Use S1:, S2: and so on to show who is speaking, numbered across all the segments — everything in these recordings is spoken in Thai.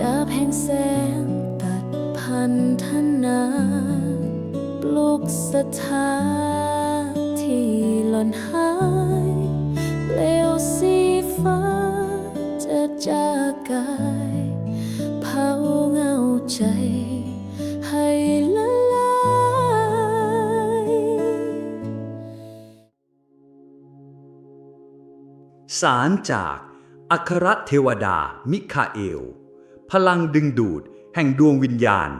S1: ดาบแห่งแสงตัดพันธนาปลุกศรัทธาที่หล่นหายเปลวสีฟ้าจะจากกายเผาเงาใจให้ละลาย
S2: สารจากอัครเทวดามิคาเอล พลังดึงดูด แห่งดวงวิญญาณ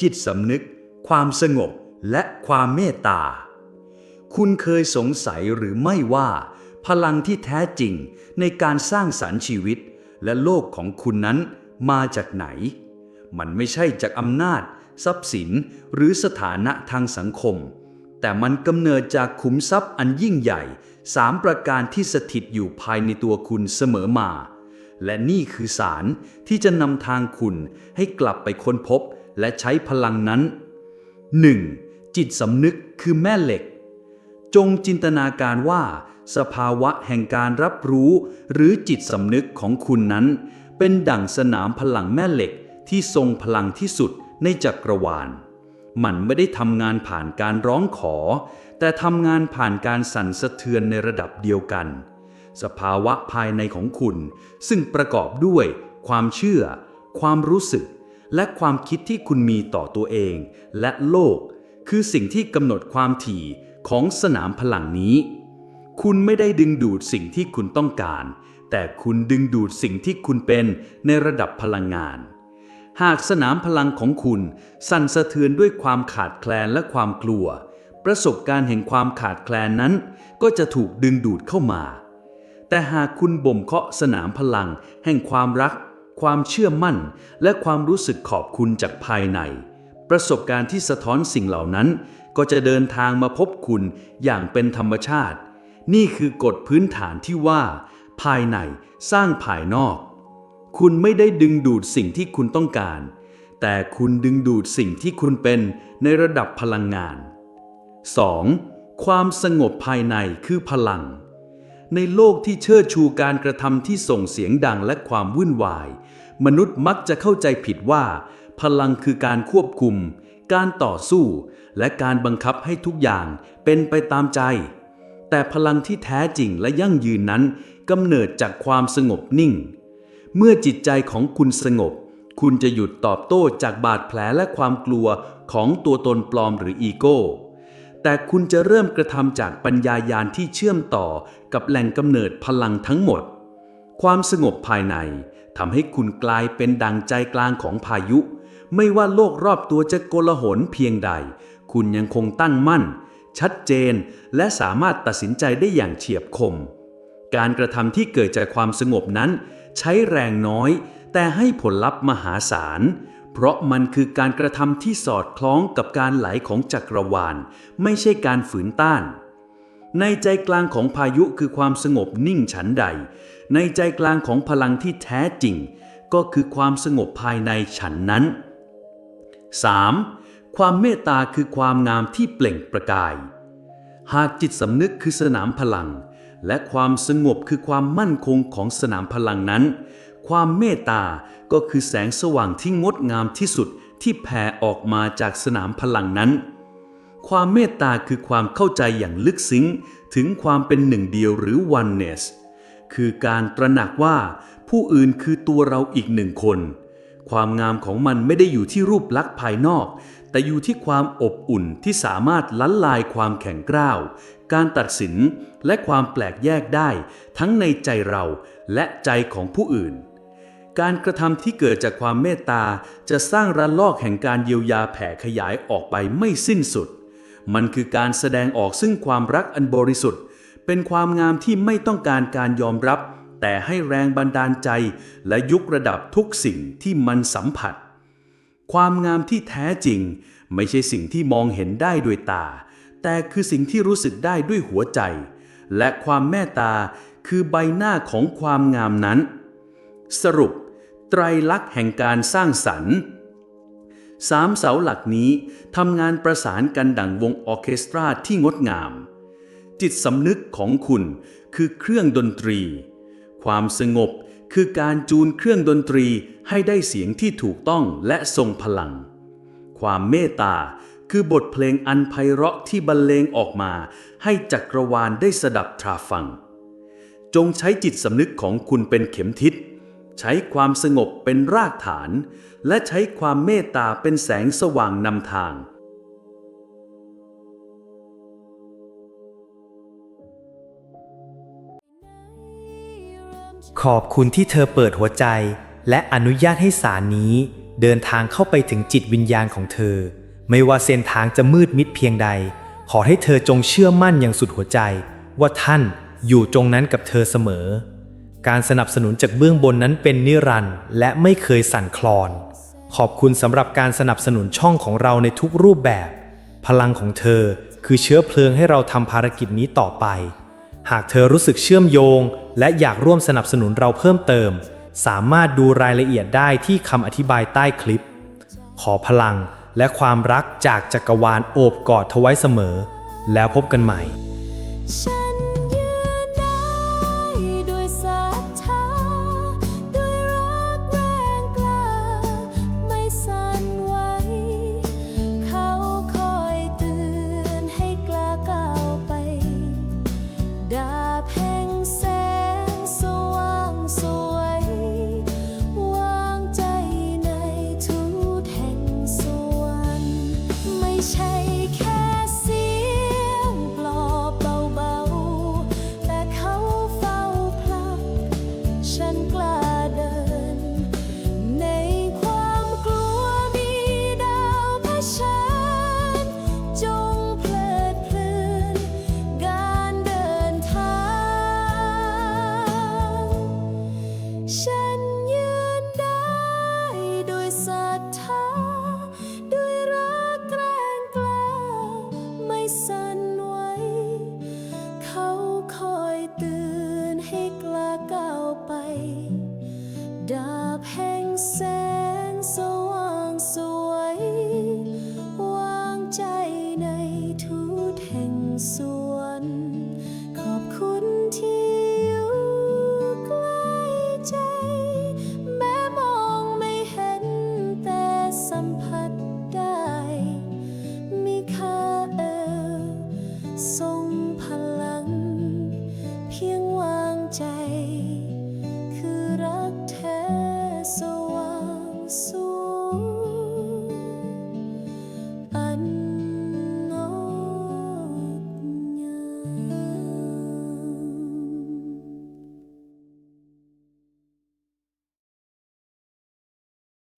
S2: จิตสำนึก ความสงบและความเมตตา คุณเคยสงสัยหรือไม่ว่า พลังที่แท้จริงในการสร้างสรรค์ชีวิต และโลกของคุณนั้นมาจากไหน มันไม่ใช่จากอำนาจ ทรัพย์สินหรือสถานะทางสังคม แต่มันกำเนิดจากขุมทรัพย์อันยิ่งใหญ่สามประการที่สถิตอยู่ภายในตัวคุณเสมอมา และนี่คือสารที่จะนำทางคุณให้กลับไปค้นพบและใช้พลังนั้น 1. จิตสำนึกคือแม่เหล็ก จงจินตนาการว่า สภาวะแห่งการรับรู้หรือจิตสำนึกของคุณนั้น เป็นดั่งสนามพลังแม่เหล็กที่ทรงพลังที่สุดในจักรวาล มันไม่ได้ทำงานผ่านการร้องขอ แต่ทำงานผ่านการสั่นสะเทือนในระดับเดียวกัน สภาวะภายในของคุณ ซึ่งประกอบด้วย ความเชื่อ ความรู้สึก และความคิดที่คุณมีต่อตัวเอง และโลก คือสิ่งที่กำหนดความถี่ของสนามพลังนี้ คุณไม่ได้ดึงดูดสิ่งที่คุณต้องการ แต่คุณดึงดูดสิ่งที่คุณเป็นในระดับพลังงาน หากสนามพลังของคุณ สั่นสะเทือนด้วยความขาดแคลนและความกลัว ประสบการณ์แห่งความขาดแคลนนั้น ก็จะถูกดึงดูดเข้ามา แต่หากคุณบ่มเพาะสนามพลัง แห่งความรัก ความเชื่อมั่น และความรู้สึกขอบคุณจากภายใน ประสบการณ์ที่สะท้อนสิ่งเหล่านั้น ก็จะเดินทางมาพบคุณอย่างเป็นธรรมชาติ นี่คือกฎพื้นฐานที่ว่า ภายในสร้างภายนอก คุณไม่ได้ดึงดูดสิ่งที่คุณต้องการ แต่คุณดึงดูดสิ่งที่คุณเป็นในระดับพลังงาน 2. ความสงบภายในคือพลัง ในโลกที่เชิดชูการกระทำที่ส่งเสียงดังและความวุ่นวาย มนุษย์มักจะเข้าใจผิดว่า พลังคือการควบคุม การต่อสู้ และการบังคับให้ทุกอย่างเป็นไปตามใจ แต่พลังที่แท้จริงและยั่งยืนนั้นกำเนิดจากความสงบนิ่ง เมื่อจิตใจของคุณสงบ คุณจะหยุดตอบโต้จากบาดแผลและความกลัวของตัวตนปลอมหรืออีโก้ แต่คุณจะเริ่มกระทำจากปัญญายาณที่เชื่อมต่อกับแหล่งกำเนิดพลังทั้งหมด ความสงบภายในทำให้คุณกลายเป็นดังใจกลางของพายุ ไม่ว่าโลกรอบตัวจะโกลาหลเพียงใด คุณยังคงตั้งมั่น ชัดเจน และสามารถตัดสินใจได้อย่างเฉียบคม การกระทำที่เกิดจากความสงบนั้น ใช้แรงน้อย แต่ให้ผลลัพธ์มหาศาล เพราะมันคือการกระทำที่สอดคล้องกับการไหลของจักรวาล ไม่ใช่การฝืนต้าน ในใจกลางของพายุคือความสงบนิ่งฉันใด ในใจกลางของพลังที่แท้จริง ก็คือความสงบภายในฉันนั้น 3. ความเมตตาคือความงามที่เปล่งประกาย หากจิตสำนึกคือสนามพลัง และความสงบคือความมั่นคงของสนามพลังนั้น ความเมตตาก็คือแสงสว่างที่งดงามที่สุดที่แผ่ออกมาจากสนามพลังนั้น ความเมตตาคือความเข้าใจอย่างลึกซึ้ง ถึงความเป็นหนึ่งเดียวหรือ oneness คือการตระหนักว่าผู้อื่นคือตัวเราอีกหนึ่งคน ความงามของมันไม่ได้อยู่ที่รูปลักษณ์ภายนอก แต่อยู่ที่ความอบอุ่นที่สามารถลันลายความแข็งกร้าว การตัดสินและความแปลกแยกได้ ทั้งในใจเราและใจของผู้อื่น การกระทำที่เกิดจากความเมตตาจะสร้างระลอกแห่งการเยียวยาแผ่ขยายออกไปไม่สิ้นสุด มันคือการแสดงออกซึ่งความรักอันบริสุทธิ์ เป็นความงามที่ไม่ต้องการการยอมรับ แต่ให้แรงบันดาลใจ และยุกระดับทุกสิ่งที่มันสัมผัส ความงามที่แท้จริง ไม่ใช่สิ่งที่มองเห็นได้ด้วยตา แต่คือสิ่งที่รู้สึกได้ด้วยหัวใจ และความเมตตาคือใบหน้าของความงามนั้น สรุป ไตรลักษณ์แห่งการสร้างสรรค์สามเสาหลักนี้ทำงานประสานกันดังวงออเคสตราที่งดงาม จิตสำนึกของคุณคือเครื่องดนตรี ความสงบคือการจูนเครื่องดนตรีให้ได้เสียงที่ถูกต้องและทรงพลัง ความเมตตาคือบทเพลงอันไพเราะที่บรรเลงออกมา ให้จักรวาลได้สดับตราฟัง จงใช้จิตสำนึกของคุณเป็นเข็มทิศ ใช้ความสงบเป็นรากฐาน และใช้ความเมตตาเป็นแสงสว่างนำทาง
S3: ขอบคุณที่เธอเปิดหัวใจ และอนุญาตให้สารนี้ เดินทางเข้าไปถึงจิตวิญญาณของเธอ ไม่ว่าเส้นทางจะมืดมิดเพียงใด ขอให้เธอจงเชื่อมั่นอย่างสุดหัวใจ ว่าท่านอยู่ตรงนั้นกับเธอเสมอ การสนับสนุนจากเบื้องบนนั้นเป็นนิรันดร์และไม่เคยสั่นคลอน ขอบคุณสำหรับการสนับสนุนช่องของเราในทุกรูปแบบ พลังของเธอคือเชื้อเพลิงให้เราทำภารกิจนี้ต่อไป หากเธอรู้สึกเชื่อมโยง และอยากร่วมสนับสนุนเราเพิ่มเติม สามารถดูรายละเอียดได้ที่คำอธิบายใต้คลิป ขอพลังและความรักจากจักรวาลโอบกอดเธอไว้เสมอ แล้วพบกันใหม่